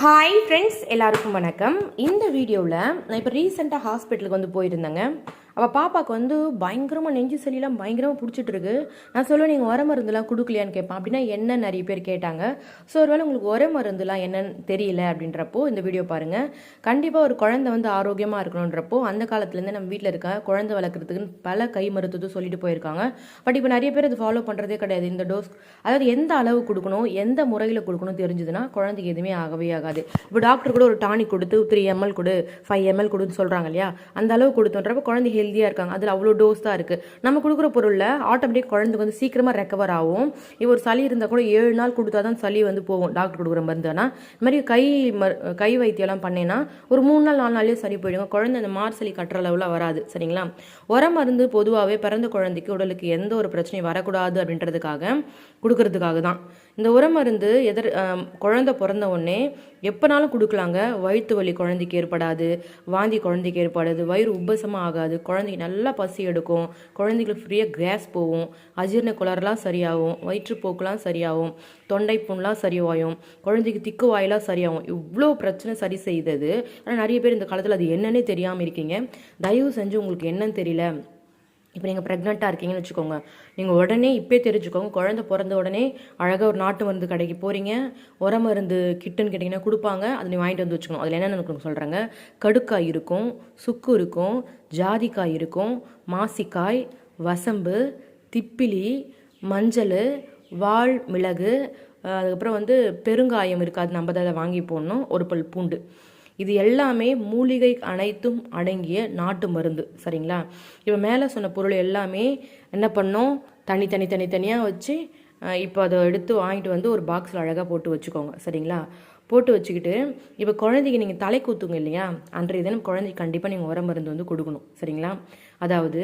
Hi friends எல்லாருக்கும் வணக்கம். இந்த வீடியோவில் நான் இப்போ ரீசெண்டாக ஹாஸ்பிட்டலுக்கு வந்து போயிருந்தேங்க. அப்போ பாப்பாவுக்கு வந்து பயங்கரமாக நெஞ்சு சளியெல்லாம் பயங்கரமாக பிடிச்சிட்டு இருக்கு நான் சொல்லுவேன் நீங்கள் உர மருந்துலாம் கொடுக்கலையான்னு கேட்பேன். அப்படின்னா என்ன? நிறைய பேர் கேட்டாங்க. ஸோ ஒருவேளை உங்களுக்கு உர மருந்துலாம் என்னன்னு தெரியல அப்படின்றப்போ இந்த வீடியோ பாருங்கள் கண்டிப்பாக ஒரு குழந்தை வந்து ஆரோக்கியமாக இருக்கணுன்றப்போ அந்த காலத்துலேருந்து நம்ம வீட்டில் இருக்க குழந்தை வளர்க்குறதுக்குன்னு பல கை மருத்துவத்தை சொல்லிட்டு போயிருக்காங்க. பட் இப்போ நிறைய பேர் அது ஃபாலோ பண்ணுறதே கிடையாது. இந்த டோஸ் அதாவது எந்த அளவு கொடுக்கணும் எந்த முறையில் கொடுக்கணும் தெரிஞ்சதுன்னா குழந்தைக்கு எதுவுமே ஆகவே ஆகாது. இப்போ டாக்டர் கூட ஒரு டானிக் கொடுத்து த்ரீ எம்எல் கொடு ஃபைவ் எம்எல் கொடுன்னு சொல்கிறாங்க இல்லையா? அந்த அளவு கொடுத்தோன்றப்ப குழந்தை ஹெல்த்தியாக இருக்காங்க. அதில் அவ்வளோ டோஸ் தான் இருக்குது நம்ம கொடுக்குற பொருளில் ஆட்டோமேட்டிக் குழந்தைக்கு வந்து சீக்கிரமாக ரெக்கவர் ஆகும். இப்போ ஒரு சளி இருந்தால் கூட ஏழு நாள் கொடுத்தா தான் சளி வந்து போகும். டாக்டர் கொடுக்குற மருந்து. ஆனால் இது மாதிரி கை மரு கை வைத்தியம்லாம் பண்ணேன்னா ஒரு மூணு நாள் நாலு நாள்லேயே சளி போயிடுங்க குழந்தை அந்த மார் சளி கட்டுற அளவில் வராது. சரிங்களா? உர மருந்து பொதுவாகவே பிறந்த குழந்தைக்கு உடலுக்கு எந்த ஒரு பிரச்சனையும் வரக்கூடாது அப்படின்றதுக்காக கொடுக்கறதுக்காக தான். இந்த உர மருந்து எதிர் குழந்தை பிறந்த உடனே எப்போனாலும் கொடுக்கலாங்க. வயிற்று வலி குழந்தைக்கு ஏற்படாது வாந்தி குழந்தைக்கு ஏற்படாது வயிறு உப்பசமாக ஆகாது. குழந்தைக்கு நல்லா பசி எடுக்கும். குழந்தைங்களுக்கு ஃப்ரீயாக கேஸ் போகும். அஜீரண குளரெலாம் சரியாகும். வயிற்றுப்போக்கெலாம் சரியாகும். தொண்டை புண்லாம் சரியாகும் குழந்தைக்கு திக்கு வாயிலாம் சரியாகும். இவ்வளோ பிரச்சனை சரி செய்தது. ஆனால் நிறைய பேர் இந்த காலத்தில் அது என்னன்னே தெரியாமல் இருக்கீங்க. தயவு செஞ்சு உங்களுக்கு என்னன்னு தெரியல. இப்போ நீங்கள் ப்ரெக்னெண்ட்டாக இருக்கீங்கன்னு வச்சுக்கோங்க. நீங்கள் உடனே இப்போயே தெரிஞ்சுக்கோங்க. குழந்த பிறந்த உடனே அழகாக ஒரு நாட்டு மருந்து கடைக்கு போகிறீங்க உர மருந்து கிட்டுன்னு கேட்டிங்கன்னா கொடுப்பாங்க. அதை நீ வாங்கிட்டு வந்து வச்சுக்கணும். அதில் என்னென்னு சொல்கிறாங்க கடுக்காய் இருக்கும் சுக்கு இருக்கும் ஜாதிக்காய் இருக்கும் மாசிக்காய் வசம்பு திப்பிலி மஞ்சள் வால் மிளகு அதுக்கப்புறம் வந்து பெருங்காயம் இருக்காது நம்ம அதை வாங்கி போடணும். ஒரு பல் பூண்டு. இது எல்லாமே மூலிகை அனைத்தும் அடங்கிய நாட்டு மருந்து சரிங்களா? இப்போ மேலே சொன்ன பொருள் எல்லாமே என்ன பண்ணோம்? தனி தனி தனித்தனியாக வச்சு இப்போ அதை எடுத்து வாங்கிட்டு வந்து ஒரு பாக்ஸில் அழகாக போட்டு வச்சுக்கோங்க சரிங்களா? போட்டு வச்சுக்கிட்டு இப்போ குழந்தைக்கு நீங்கள் தலை கூத்துங்க இல்லையா? அன்றைய தினம் குழந்தைக்கு கண்டிப்பாக நீங்கள் உரம் மருந்து வந்து கொடுக்கணும் சரிங்களா? அதாவது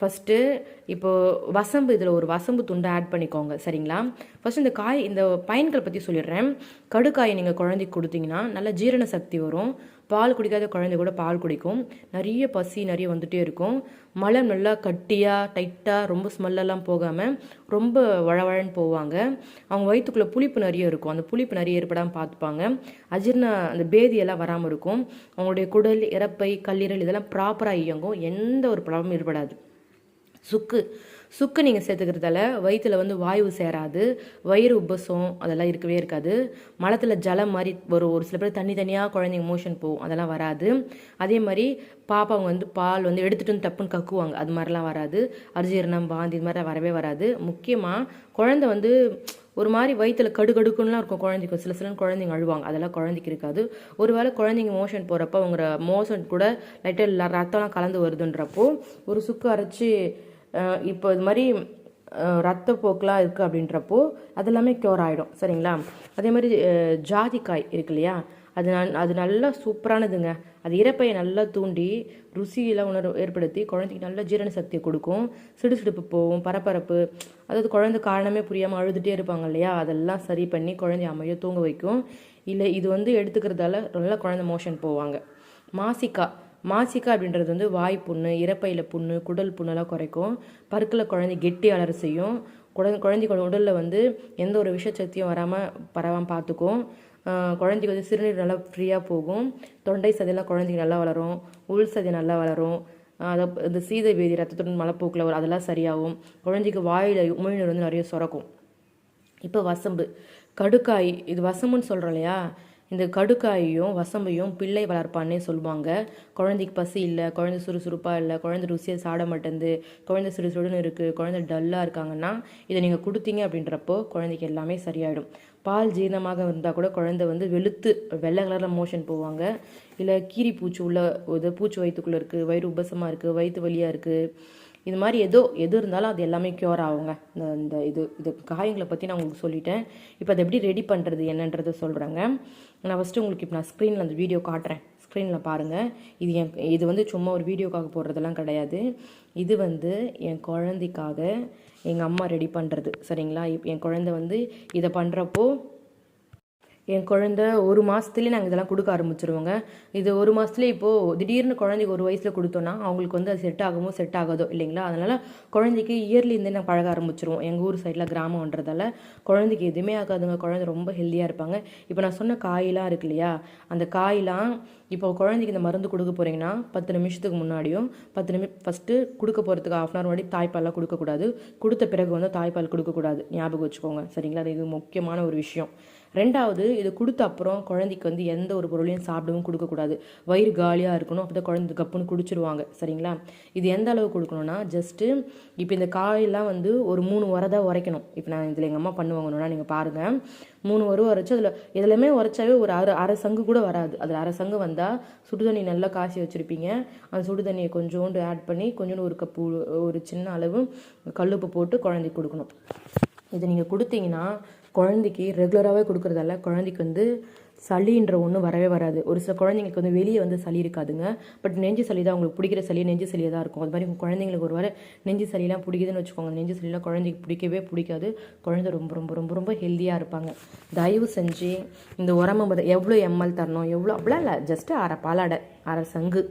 ஃபஸ்ட்டு இப்போ வசம்பு இதில் ஒரு வசம்பு துண்டை ஆட் பண்ணிக்கோங்க சரிங்களா? ஃபஸ்ட்டு இந்த காய் இந்த பயன்களை பற்றி சொல்லிடுறேன். கடுக்காயை நீங்கள் குழந்தைக்கு கொடுத்தீங்கன்னா நல்ல ஜீரண சக்தி வரும். பால் குடிக்காத குழந்தை கூட பால் குடிக்கும். நிறைய பசி நிறைய வந்துகிட்டே இருக்கும். மலம் நல்லா கட்டியாக டைட்டாக ரொம்ப ஸ்மெல்லெல்லாம் போகாமல் ரொம்ப வழவழன்னு போவாங்க. அவங்க வயிற்றுக்குள்ளே புளிப்பு நிறைய இருக்கும். அந்த புளிப்பு நிறைய ஏற்படாமல் பார்த்துப்பாங்க. அஜீர்ண அந்த பேதியெல்லாம் வராமல் இருக்கும். அவங்களுடைய குடல் இறப்பை கல்லீரல் இதெல்லாம் ப்ராப்பராக இயங்கும். எந்த ஒரு பழமும் ஏற்படாது சுக்கு சுக்கு நீங்கள் சேர்த்துக்கிறதால வயிற்றில் வந்து வாயு சேராது வயிறு உபசம் அதெல்லாம் இருக்கவே இருக்காது. மலத்தில் ஜலம் மாதிரி ஒரு ஒரு சில பேர் தண்ணி தனியாக குழந்தைங்க மோஷன் போகும். அதெல்லாம் வராது. அதே மாதிரி பாப்பா வந்து பால் வந்து எடுத்துகிட்டு வந்து தப்புன்னு கக்குவாங்க. அது மாதிரிலாம் வராது. அர்ஜீரணம் பாந்தி இது மாதிரிலாம் வரவே வராது. முக்கியமாக குழந்தை வந்து ஒரு மாதிரி வயிற்றில் கடுகடுக்குன்னுலாம் இருக்கும் குழந்தைக்கும் சில சில குழந்தைங்க அழுவாங்க. அதெல்லாம் குழந்தைக்கு இருக்காது. ஒரு வேளை குழந்தைங்க மோஷன் போகிறப்ப அவங்க மோஷன் கூட லைட்டாக ரத்தம்லாம் கலந்து வருதுன்றப்போ ஒரு சுக்கு அரைச்சி இப்போ இது மாதிரி ரத்தப்போக்கெலாம் இருக்குது அப்படின்றப்போ அது எல்லாமே க்யூர் ஆகிடும் சரிங்களா? அதே மாதிரி ஜாதிக்காய் இருக்கு இல்லையா? அது ந அது நல்லா சூப்பரானதுங்க. அது இறப்பையை நல்லா தூண்டி ருசியெல்லாம் உணர்வு ஏற்படுத்தி குழந்தைக்கு நல்ல ஜீரண சக்தியை கொடுக்கும். சிடுசிடுப்பு போகும் பரபரப்பு. அதாவது குழந்தை காரணமே புரியாமல் அழுதுகிட்டே இருப்பாங்க இல்லையா? அதெல்லாம் சரி பண்ணி குழந்தைய அமையோ தூங்க வைக்கும். இல்லை இது வந்து எடுத்துக்கிறதால நல்லா குழந்தை மோஷன் போவாங்க. மாசிக்காய். மாசிக்கா அப்படின்றது வந்து வாய் புண்ணு இறப்பையில் புண்ணு குடல் புண்ணெல்லாம் குறைக்கும். பருக்கில் குழந்தை கெட்டி அலர செய்யும். குழந்தை குழந்தைகளோட உடலில் வந்து எந்த ஒரு விஷச்சக்தியும் வராமல் பரவாமல் பார்த்துக்கும் குழந்தைக்கு வந்து சிறுநீர் நல்லா ஃப்ரீயாக போகும். தொண்டை சதையெல்லாம் குழந்தைக்கு நல்லா வளரும். உள் சதி நல்லா வளரும். அதை இந்த சீதை வேதி ரத்தத்துடன் மலப்போக்கில் வரும். அதெல்லாம் சரியாகும். குழந்தைக்கு வாயில் உமிழ்நீர் வந்து நிறைய சுரக்கும். இப்போ வசம்பு. கடுக்காய் இது வசம்புன்னு சொல்கிறோம் இல்லையா? இந்த கடுக்காயையும் வசம்பையும் பிள்ளை வளர்ப்பான்னே சொல்லுவாங்க குழந்தைக்கு பசி இல்லை குழந்தை சுறுசுறுப்பாக இல்லை குழந்தை ருசியாக சாட மாட்டேங்குது குழந்தை சுடுசுடுன்னு இருக்குது குழந்தை டல்லாக இருக்காங்கன்னா இதை நீங்கள் கொடுத்தீங்க அப்படின்றப்போ குழந்தைக்கு எல்லாமே சரியாயிடும். பால் ஜீரணமாக இருந்தால் கூட குழந்தை வந்து வெளுத்து வெள்ளை கலரில் மோஷன் போவாங்க. இல்லை கீரி பூச்சி உள்ள இது பூச்சி வயிற்றுக்குள்ளே இருக்குது வயிறு உபசமாக இருக்குது வயிற்று வலியாக இருக்குது இது மாதிரி ஏதோ எது இருந்தாலும் அது எல்லாமே க்யூர் ஆகுங்க. இந்த இந்த இது இது காயங்களை பற்றி நான் உங்களுக்கு சொல்லிட்டேன். இப்போ அதை எப்படி ரெடி பண்ணுறது என்னன்றதை சொல்கிறாங்க நான் ஃபஸ்ட்டு உங்களுக்கு இப்போ நான் ஸ்க்ரீனில் அந்த வீடியோ காட்டுறேன். ஸ்க்ரீனில் பாருங்கள் இது என் இது வந்து சும்மா ஒரு வீடியோக்காக போடுறதெல்லாம் கிடையாது. இது வந்து என் குழந்தைக்காக எங்கள் அம்மா ரெடி பண்ணுறது சரிங்களா? இப்போ என் குழந்தை வந்து இதை பண்ணுறப்போ என் குழந்த ஒரு மாதத்துலேயே நாங்கள் இதெல்லாம் கொடுக்க ஆரம்பிச்சிருவோங்க. இது ஒரு மாதத்துலேயே இப்போது திடீர்னு குழந்தைக்கு ஒரு வயசில் கொடுத்தோன்னா அவங்களுக்கு வந்து அது செட் ஆகுமோ செட் ஆகாதோ இல்லைங்களா? அதனால் குழந்தைக்கு இயர்லி இருந்தே நாங்கள் பழக ஆரம்பிச்சிருவோம். எங்கள் ஊர் சைடில் கிராமம்ன்றதால குழந்தைக்கு எதுவுமே ஆகாதுங்க. குழந்தை ரொம்ப ஹெல்த்தியாக இருப்பாங்க. இப்போ நான் சொன்ன காயெலாம் இருக்கு இல்லையா? அந்த காயெலாம் இப்போ குழந்தைக்கு இந்த மருந்து கொடுக்க போகிறீங்கன்னா பத்து நிமிஷத்துக்கு முன்னாடியும் பத்து நிமி ஃபஸ்ட்டு கொடுக்க போகிறதுக்கு ஆஃப் அன் அவர் முன்னாடி தாய்ப்பால்லாம் கொடுக்கக்கூடாது. கொடுத்த பிறகு வந்து தாய்ப்பால் கொடுக்கக்கூடாது. ஞாபகம் வச்சுக்கோங்க. சரிங்களா? அது இது முக்கியமான ஒரு விஷயம். ரெண்டாவது இது கொடுத்த அப்புறம் குழந்தைக்கு வந்து எந்த ஒரு பொருளையும் சாப்பிடவும் கொடுக்கக்கூடாது. வயிறு காலியாக இருக்கணும் அப்போ தான் குழந்தை கப்புன்னு குடிச்சிருவாங்க. சரிங்களா? இது எந்த அளவு கொடுக்கணும்னா ஜஸ்ட்டு இப்போ இந்த காயெல்லாம் வந்து ஒரு மூணு உரை தான் உரைக்கணும். இப்போ நான் இதில் எங்கள் அம்மா பண்ணுவாங்கன்னா நீங்கள் பாருங்கள் மூணு உரம் உரைச்சி அதில் எதுலையுமே உரைச்சாவே ஒரு அரை அரை சங்கு கூட வராது. அதில் அரை சங்கு வந்தால் சுடு தண்ணி நல்லா காசி வச்சுருப்பீங்க. அந்த சுடு தண்ணியை கொஞ்சோண்டு ஆட் பண்ணி கொஞ்சோண்டு ஒரு கப்பு ஒரு சின்ன அளவு கல்லுப்பு போட்டு குழந்தைக்கு கொடுக்கணும். இதை நீங்கள் கொடுத்தீங்கன்னா குழந்தைக்கு ரெகுலராகவே கொடுக்குறதால குழந்தைக்கு வந்து சளின்ற ஒன்று வரவே வராது. ஒரு சில குழந்தைங்களுக்கு வந்து வெளியே வந்து சளி இருக்காதுங்க. பட் நெஞ்சு சளி தான் அவங்களுக்கு பிடிக்கிற சளி நெஞ்சு சளியாக தான் இருக்கும். அது மாதிரி உங்கள் குழந்தைங்களுக்கு ஒரு வாரம் நெஞ்சு சளியெலாம் பிடிக்குதுன்னு வச்சுக்கோங்க. நெஞ்சு சளியெலாம் குழந்தைக்கு பிடிக்கவே பிடிக்காது. குழந்தை ரொம்ப ரொம்ப ரொம்ப ரொம்ப ஹெல்த்தியாக இருப்பாங்க. தயவு செஞ்சு இந்த உரமை பத எவ்வளோ எம்எல் தரணும்? எவ்வளோ அப்படிலாம் இல்லை. ஜஸ்ட்டு அரை பாலாடை அரை சங்கு.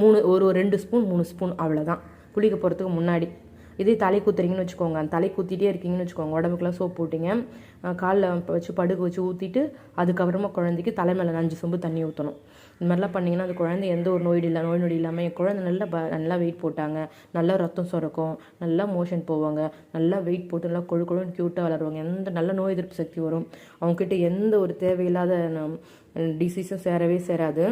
மூணு ஒரு ரெண்டு ஸ்பூன் மூணு ஸ்பூன் அவ்வளோதான் குளிக்க போகிறதுக்கு முன்னாடி. இதே தலை குத்துறீங்கன்னு வச்சுக்கோங்க. அந்த தலை குத்திட்டே இருக்கீங்கன்னு வச்சுக்கோங்க. உடம்புக்குலாம் சோப் போட்டிங்க. காலில் வச்சு படுக்க வச்சு ஊற்றிட்டு அதுக்கப்புறமா குழந்தைக்கு தலை மேலே அஞ்சு சொம்பு தண்ணி ஊற்றணும் இந்த மாதிரிலாம் பண்ணிங்கன்னா அந்த குழந்தை எந்த ஒரு நோய் இல்லை நோய் நொடி இல்லாமல் என் குழந்தை நல்லா ப நல்லா வெயிட் போட்டாங்க. நல்லா ரத்தம் சுரக்கும். நல்லா மோஷன் போவாங்க. நல்லா வெயிட் போட்டு நல்லா கொழு கொழுன்னு க்யூட்டாக வளருவாங்க. எந்த நல்ல நோய் எதிர்ப்பு சக்தி வரும். அவங்கக்கிட்ட எந்த ஒரு தேவையில்லாத டிசீஸும் சேரவே சேராது.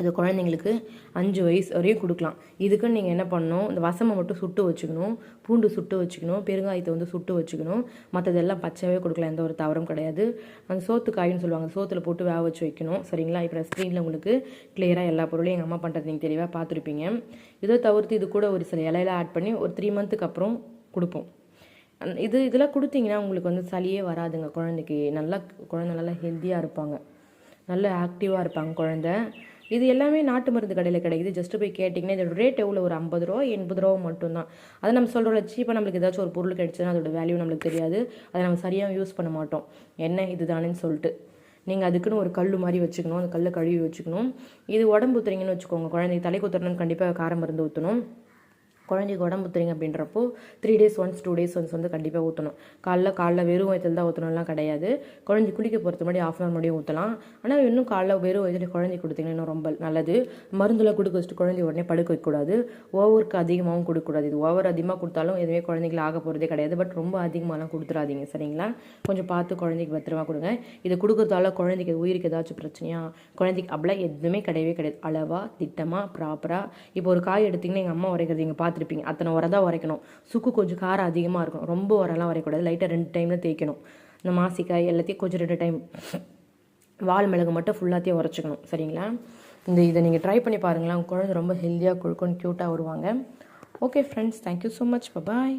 இது குழந்தைங்களுக்கு அஞ்சு வயசு வரையும் கொடுக்கலாம். இதுக்குன்னு நீங்கள் என்ன பண்ணணும்? இந்த வசமை மட்டும் சுட்டு வச்சுக்கணும். பூண்டு சுட்டு வச்சுக்கணும். பெருங்காயத்தை வந்து சுட்டு வச்சுக்கணும். மற்றதெல்லாம் பச்சையாகவே கொடுக்கலாம். எந்த ஒரு தவறும் கிடையாது. அந்த சோத்து காயின்னு சொல்லுவாங்க சோத்தில் போட்டு வேக வச்சு வைக்கணும். சரிங்களா? இப்போ ஸ்க்ரீனில் உங்களுக்கு கிளியராக எல்லா பொருளையும் எங்கள் அம்மா பண்ணுறது நீங்கள் தெளிவாக பார்த்துருப்பீங்க. இதை தவிர்த்து இது கூட ஒரு சில இலையில ஆட் பண்ணி ஒரு த்ரீ மந்த்துக்கு அப்புறம் கொடுப்போம். இது இதெல்லாம் கொடுத்தீங்கன்னா உங்களுக்கு வந்து சளியே வராதுங்க. குழந்தைக்கு நல்லா குழந்தை நல்லா ஹெல்த்தியாக இருப்பாங்க. நல்ல ஆக்டிவாக இருப்பாங்க குழந்தை. இது எல்லாமே நாட்டு மருந்து கடையில் கிடைக்குது. ஜஸ்ட்டு போய் கேட்டிங்கன்னா இதோட ரேட் எவ்வளோ ஒரு ஐம்பது ரூபா எண்பது ரூபா மட்டும்தான். அதை நம்ம சொல்கிறோம் சீப்பாக நம்மளுக்கு ஏதாச்சும் ஒரு பொருள் கிடைச்சதுன்னா அதோட வேல்யூ நம்மளுக்கு தெரியாது. அதை நம்ம சரியாக யூஸ் பண்ண மாட்டோம். என்ன இதுதானேன்னு சொல்லிட்டு. நீங்கள் அதுக்குன்னு ஒரு கல் மாதிரி வச்சுக்கணும். அந்த கல்லை கழுவி வச்சுக்கணும். இது உடம்பு ஊற்றுறீங்கன்னு வச்சுக்கோங்க. குழந்தைக்கு தலை குத்துறணும்னு கண்டிப்பாக காரம் மருந்து ஊற்றணும் குழந்தைக்கு உடம்பு ஊற்றுறீங்க அப்படின்றப்போ three days once two days once வந்து கண்டிப்பாக ஊற்றணும் காலைல காலைல வெறும் வயத்தில் தான் ஊற்றணும்லாம் கிடையாது. குழந்தை குளிக்க போகிறது முன்னாடி ஆஃப் அன் அவர் முன்னாடியும் ஊற்றலாம் ஆனால் இன்னும் காலைல வெறும் வயதில் குழந்தை கொடுத்தீங்கன்னா இன்னும் ரொம்ப நல்லது. மருந்துலாம் கொடுக்க வச்சுட்டு குழந்தை உடனே படுக்க வைக்கக்கூடாது. ஓவருக்கு அதிகமாகவும் கொடுக்கக்கூடாது. இது ஓவர் அதிகமாக கொடுத்தாலும் எதுவுமே குழந்தைகள் ஆக போகிறதே கிடையாது. பட் ரொம்ப அதிகமாகலாம் கொடுத்துடாதீங்க சரிங்களா? கொஞ்சம் பார்த்து குழந்தைக்கு பத்திரமா கொடுங்க. இதை கொடுக்குறதால குழந்தைக்கு உயிருக்கு ஏதாச்சும் பிரச்சனையா? குழந்தைக்கு அப்படிலாம் எதுவுமே கிடையவே கிடையாது. அளவாக திட்டமாக ப்ராப்பராக இப்போ ஒரு காய் எடுத்திங்கன்னா எங்கள் அம்மா உரைக்கிறது இங்கே பார்த்து பார்த்துருப்பீங்க. அத்தனை உரை தான் உரைக்கணும். சுக்கு கொஞ்சம் காரம் அதிகமாக இருக்கும் ரொம்ப உரெல்லாம் உரைக்கூடாது லைட்டாக ரெண்டு டைமில் தேய்க்கணும். இந்த மாசிக்காய் எல்லாத்தையும் கொஞ்சம் ரெண்டு டைம் வால் மிளகு மட்டும் ஃபுல்லாத்தையும் உரைச்சிக்கணும். சரிங்களா? இந்த இதை நீங்கள் ட்ரை பண்ணி பாருங்களேன். குழந்தை ரொம்ப ஹெல்த்தியாக கொடுக்கணும் க்யூட்டாக வருவாங்க. Okay friends thank you so much bye